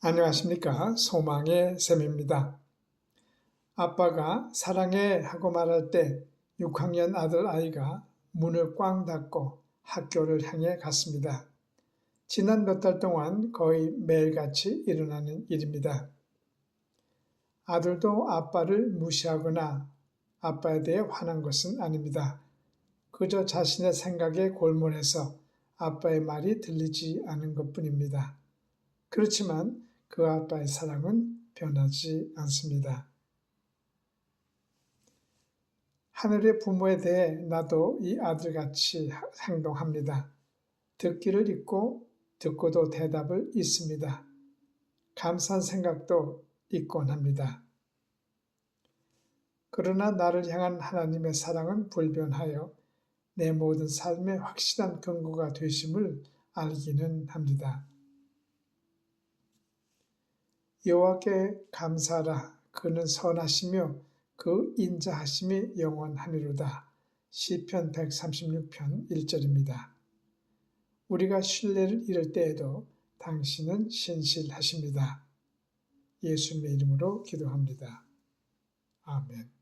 안녕하십니까. 소망의 샘입니다. 아빠가 사랑해 하고 말할 때 6학년 아들 아이가 문을 꽝 닫고 학교를 향해 갔습니다. 지난 몇 달 동안 거의 매일같이 일어나는 일입니다. 아들도 아빠를 무시하거나 아빠에 대해 화난 것은 아닙니다. 그저 자신의 생각에 골몰해서 아빠의 말이 들리지 않은 것 뿐입니다. 그렇지만 그 아빠의 사랑은 변하지 않습니다. 하늘의 부모에 대해 나도 이 아들같이 행동합니다. 듣기를 잊고 듣고도 대답을 잊습니다. 감사한 생각도 잊곤 합니다. 그러나 나를 향한 하나님의 사랑은 불변하여 내 모든 삶의 확실한 근거가 되심을 알기는 합니다. 여호와께 감사하라 그는 선하시며 그 인자하심이 영원하미로다. 시편 136편 1절입니다. 우리가 신뢰를 잃을 때에도 당신은 신실하십니다. 예수님의 이름으로 기도합니다. 아멘.